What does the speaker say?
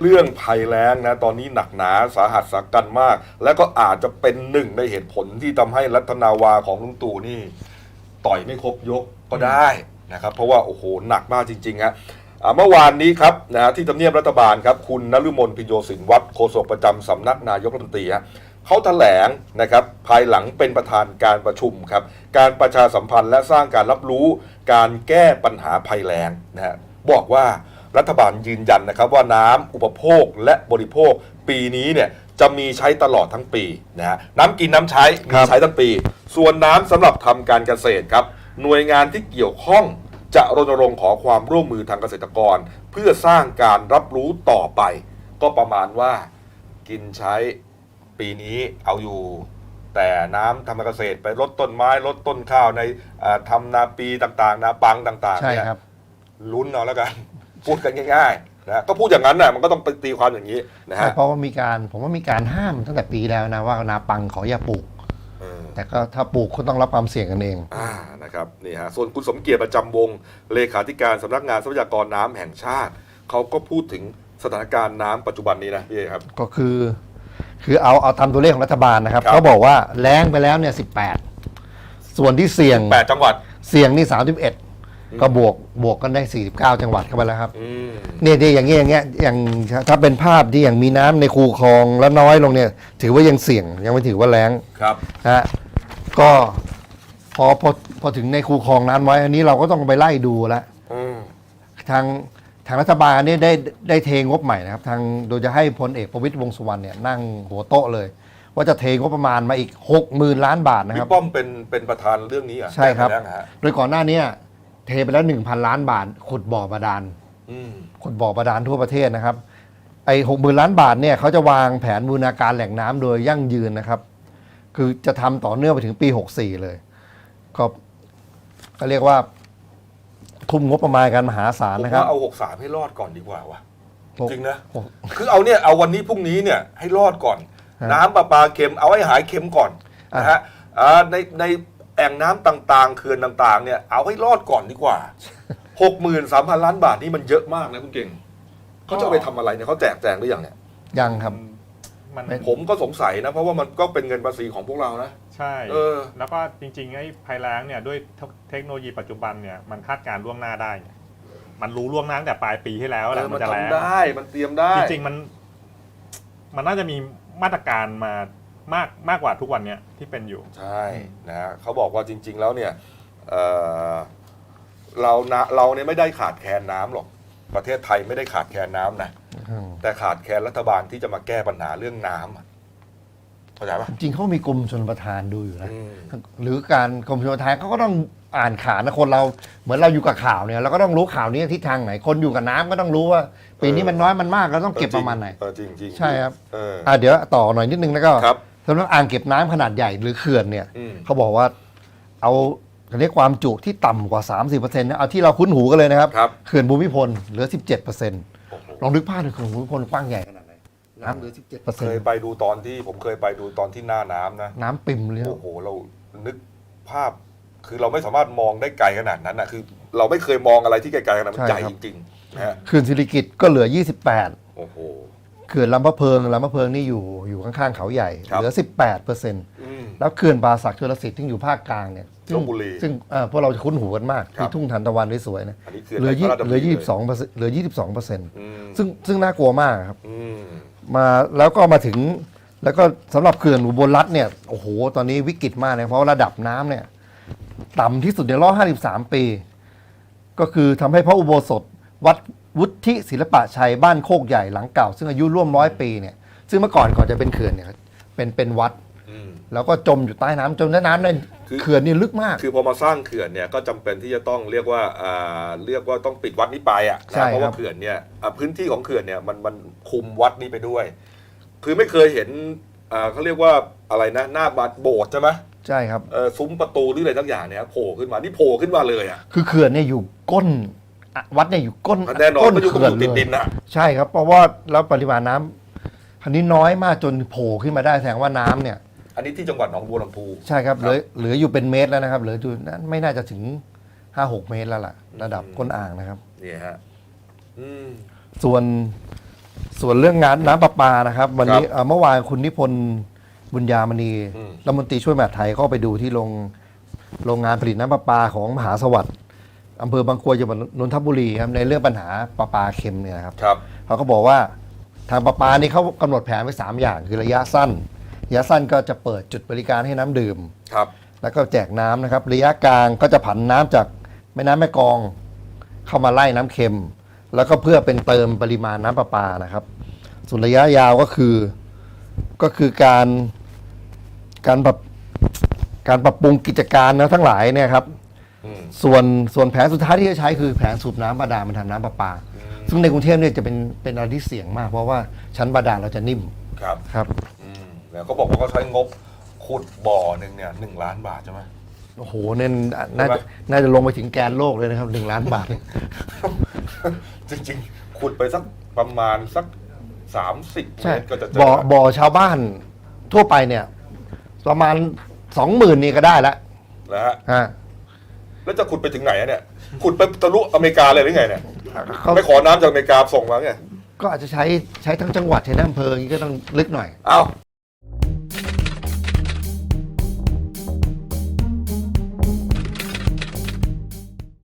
เรื่องภัยแล้งนะตอนนี้หนักหนาสาหัสสากันมาก และก็อาจจะเป็นหนึ่งในเหตุผลที่ทำให้รัฐนาวาของลุงตู่นี่ ต่อยไม่ครบยกก็ได้นะครับ เพราะว่าโอ้โหหนักมากจริงๆฮะเมื่อวานนี้ครับนะที่ทำเนียบรัฐบาลครับคุณนฤมลพิโยสินวัตรโฆษกประจำสำนักนายกรัฐมนตรีฮะเขาแถลงนะครับภายหลังเป็นประธานการประชุมครับการประชาสัมพันธ์และสร้างการรับรู้การแก้ปัญหาภัยแล้งนะฮะบอกว่า รัฐบาลยืนยันนะครับว่าน้ำอุปโภคและบริโภคปีนี้เนี่ยจะมีใช้ตลอดทั้งปีนะฮะน้ำกินน้ำใช้มีครับใช้ทั้งปี ส่วนน้ำสำหรับทำการเกษตรครับ หน่วยงานที่เกี่ยวข้องจะรณรงค์ขอความร่วมมือทางเกษตรกร เพื่อสร้างการรับรู้ต่อไป ก็ประมาณว่า กินใช้ปีนี้เอาอยู่ แต่น้ำทำการเกษตรไปลดต้นไม้ลดต้นข้าวในอ่าทำนาปีต่างๆ นาปังต่างๆใช่เนี่ยครับ ลุ้นเอาแล้วกัน พูดกันง่ายๆนะก็พูดอย่างนั้นน่ะมันก็ต้องไปตีความอย่างนี้นะใช่ฮะเพราะว่ามีการผมว่ามีการห้ามตั้งแต่ปีแล้วนะว่านาปังขออย่าปลูกเออแต่ก็ถ้าปลูกก็ต้องรับความเสี่ยงกันเองอ่านะครับนี่ฮะส่วนคุณสมเกียรติประจำวงเลขาธิการสำนักงานทรัพยากรน้ำแห่งชาติเขาก็พูดถึงสถานการณ์น้ำปัจจุบันนี้นะพี่เอครับก็คือ คือเอาเอาทำตัวเลขของรัฐบาลนะครับครับเขาบอกว่าแล้งไปแล้วเนี่ยสิส่วนที่เสี่ยง8จังหวัดเสี่ยงนี่31 ก็บวกบวกกันได้ 49 จังหวัดเข้าไปแล้วครับอืมเนี่ยที่อย่างเงี้ยอย่างเงี้ยอย่างถ้าเป็นภาพที่อย่างมีน้ำในคูคลองแล้วน้อยลงเนี่ย ถือว่ายังเสี่ยงยังไม่ถือว่าแล้งครับ นะฮะก็พอพอพอถึงในคูคลองน้ำไว้อันนี้เราก็ต้องไปไล่ดูแล้วอืม ทางทางรัฐบาลเนี่ยได้ได้เทงบใหม่นะครับ ทางโดยจะให้พลเอกประวิตยวงษ์สุวรรณเนี่ยนั่งหัวโต๊ะเลย ว่าจะเทงบประมาณมาอีก 6 0,000 ล้านบาทนะคพี่รับป้อมเป็นเป็นประธานเรื่องนี้เหรอะใช่ครับฮะโดยก่อนหน้าเนี้ เทไปแล้ว 1,000 ล้านบาทขุดบ่อบาดาลอืมขุดบ่อบาดาลทั่วประเทศนะครับ ไอ้หกหมื่นล้านบาทเนี่ยเขาจะวางแผนบูรณาการแหล่งน้ำโดยยั่งยืนนะครับ คือจะทำต่อเนื่องไปถึงปี 64 เลย ก็ก็เรียกว่า ทุ่มงบประมาณกันมหาศาลผมนะครับ ว่าเอา63ให้รอดก่อนดีกว่าว่ะหกจริงนะ หก คือเอาเนี่ยเอาวันนี้พรุ่งนี้เนี่ยให้รอดก่อน ฮะน้ำประปาเค็มเอาให้หายเค็มก่อนนะฮะอ่าในใน แอ่งน้ำต่างๆเขื่อนต่างๆ เนี่ยเอาให้รอดก่อนดีกว่าหกหมื่นสามพันล้านบาทนี่มันเยอะมากนะคุณเก่งเขาจะเอาไปทำอะไรเนี่ยเขาแจกแจงหรือยังเนี่ยยังครับมันไม่ผมก็สงสัยนะเพราะว่ามันก็เป็นเงินภาษีของพวกเรานะใช่เออแล้วก็จริงๆไอ้ภัยแล้งเนี่ยด้วยเทคโนโลยีปัจจุบันเนี่ยมันคาดการณ์ล่วงหน้าได้ไงมันรู้ล่วงหน้าตั้งแต่ปลายปีที่แล้วแหละเออมัมันนจะแล้งทำได้มันเตรียมได้ จริงๆมัน มันน่าจะมีมาตรการมา มากมากกว่าทุกวันเนี้ยที่เป็นอยู่ ใช่นะฮะเขาบอกว่าจริง ๆ แล้วเนี่ยเอ่อเรานะเราเนี่ยไม่ได้ขาดแคลนน้ำหรอกประเทศไทยไม่ได้ขาดแคลนน้ำนะอืมแต่ขาดแคลนรัฐบาลที่จะมาแก้ปัญหาเรื่องน้ำอะเข้าใจปะ จริงเขามีกรมชนประทานดูอยู่นะอืม หรือการกรมชนประทานเขาก็ต้องอ่านข่าวนะคนเราเหมือนเราอยู่กับข่าวเนี่ยเราก็ต้องรู้ข่าวนี้ทิศทางไหนคนอยู่กับน้ำก็ต้องรู้ว่าปีนี้มันน้อยมันมากเราต้องเก็บประมาณไหน เออจริงจริงใช่ครับ เออ อะเดี๋ยวต่อหน่อยนิดนึงแล้วก็ครับ สำหรับอ่างเก็บน้ำขนาดใหญ่หรือเขื่อนเนี่ยอืม เขาบอกว่าเอาเรียกความจุที่ต่ำกว่า 30%นะเอาที่เราคุ้นหูกันเลยนะครับ ครับ เขื่อนภูมิพลเหลือ 17%โอ้โหลองนึกภาพดูเขื่อนภูมิพลกว้างใหญ่ขนาดไหนน้ำเหลือ เคย17%ไปดูตอนที่ผมเคยไปดูตอนที่หน้าน้ำนะน้ำปิ่มเลยโอ้โหเรานึกภาพ คือเราไม่สามารถมองได้ไกลขนาดนั้นนะคือ เราไม่เคยมองอะไรที่ไกลๆขนาดนั้นมันใหญ่จริงๆนะฮะเขื่อนสิริกิตก็เหลือ 28 โอ้โห เขื่อนลำพะเพิงลำพะเพิงนี่อยู่อยู่ข้างๆเขาใหญ่ครับ เหลือ 18เปอร์เซ็นต์อืมแล้วเขื่อนบาสักชลสิทธิ์ที่อยู่ภาคกลางเนี่ยซึ่งลพบุรีซึ่งเอ่อพวกเราจะคุ้นหูกันมากครับที่ทุ่งทานตะวันสวยๆนะอันนี้คือเหลือยี่พระราชดำเหลือริ22เปอร์เซ็นต์เหลือ22เปอร์เซ็นต์อืมซึ่งซึ่งน่ากลัวมากครับ อืม มาแล้วก็มาถึงแล้วก็สำหรับเขื่อนอุบลรัฐเนี่ยโอ้โหตอนนี้วิกฤตมากเลยเพราะว่าระดับน้ำเนี่ย ต่ำที่สุดในรอบ53 ปี ก็คือทำให้พระอุโบสถวัด วุฒิศิลปะชัยบ้านโคกใหญ่หลังเก่า ซึ่งอายุร่วมร้อยปีเนี่ยซึ่งเมื่อก่อนก่อนจะเป็นเขื่อนเนี่ยเป็นเป็นวัด อืม แล้วก็จมอยู่ใต้น้ำจมใต้น้ำในคือ เขื่อนนี่ลึกมาก คือพอมาสร้างเขื่อนเนี่ยก็จำเป็นที่จะต้องเรียกว่าอ่าเรียกว่าต้องปิดวัดนี้ไปอะใช่นะเพราะครัว่าบ เขื่อนเนี่ยอะพื้นที่ของเขื่อนเนี่ยมันมันคุมวัดนี้ไปด้วย คือไม่เคยเห็นอ่าเขาเรียกว่าอะไรนะหน้าบัดโบสถ์ใช่ไหมใช่ครับ เอ่อซุ้มประตูหรืออะไรทั้งอย่างเนี่ยโผล่ขึ้นมานี่โผล่ขึ้นมาเลยอะคือเขื่อนเนี่ยอยู่ก้น อะวัดเนี่ยอยู่ก้นแน่นอนก้นมันอยู่กับเขื่อนอยู่ติดเลดิยนอะใช่ครับ เพราะว่าแล้วปริมาณน้ำคันนี้น้อยมากจนโผล่ขึ้นมาได้แสดงว่าน้ำเนี่ย อันนี้ที่จังหวัดหนองบัวลำพู ใช่ครับครับเหลือเหลืออยู่เป็นเมตรแล้วนะครับ เหลืออยู่นั้นไม่น่าจะถึง5-6เมตรแล้วล่ะ ระดับก้นอ่างนะครับเนี่ยฮะ อืม ส่วนส่วนเรื่องงานน้ำประปานะครับ วันนี้ครับเอ่อเมื่อวานคุณนิพนธ์บุญญามณีอืม รัฐมนตรีช่วยมหาดไทยก็ไปดูที่โรงโรงงานผลิตน้ำประปาของมหาสวัสดิ์ อำเภอบางกรวยจังหวัดนนทบุรีครับในเรื่องปัญหาประปาเค็มเนี่ยนะครับครับ เขาก็บอกว่าทางประปานี่เขากำหนดแผนไว้3อย่างคือระยะสั้น ระยะสั้นก็จะเปิดจุดบริการให้น้ำดื่ม ครับ แล้วก็แจกน้ำนะครับ ระยะกลางก็จะผันน้ำจากแม่น้ำแม่กลอง เข้ามาไล่น้ำเค็ม แล้วก็เพื่อเป็นเติมปริมาณน้ำประปานะครับ ส่วนระยะยาวก็คือก็คือการการปรับการปรับปรุงกิจการนะทั้งหลายเนี่ยครับอืม ส่วนส่วนแผนสุดท้ายที่จะใช้คือแผนสูบน้ำบาดาลมาทำน้ำประปา ซึ่งในกรุงเทพเนี่ยจะเป็นเป็นอะไรที่เสี่ยงมาก เพราะว่าชั้นบาดาลเราจะนิ่มครับครับอืมแล้วก็บอกว่าเขาใช้งบขุดบ่อหนึ่งเนี่ยหนึ่งล้านบาทใช่ไหม โอ้โหเนี่ยน่าใช่จะไหมน่าจะลงไปถึงแกนโลกเลยนะครับหนึ่งล้านบาท จริงๆ ขุดไปสักประมาณสักสามสิบเมใช่ตรก็จะเจอบ่อบ่อชาวบ้านทั่วไปเนี่ย ประมาณสองหมื่นนี่ก็ได้แล้วนะฮะ ฮะ แล้วจะขุดไปถึงไหนอะเนี่ย ขุดไปทะลุอเมริกาเลยหรือไงเนี่ย เขาไม่ขอน้ำจากอเมริกาส่งมาไง ก็อาจจะใช้ใช้ทั้งจังหวัดใช้ทั้งอำเภออย่างนี้ก็ต้องลึกหน่อย เอ้า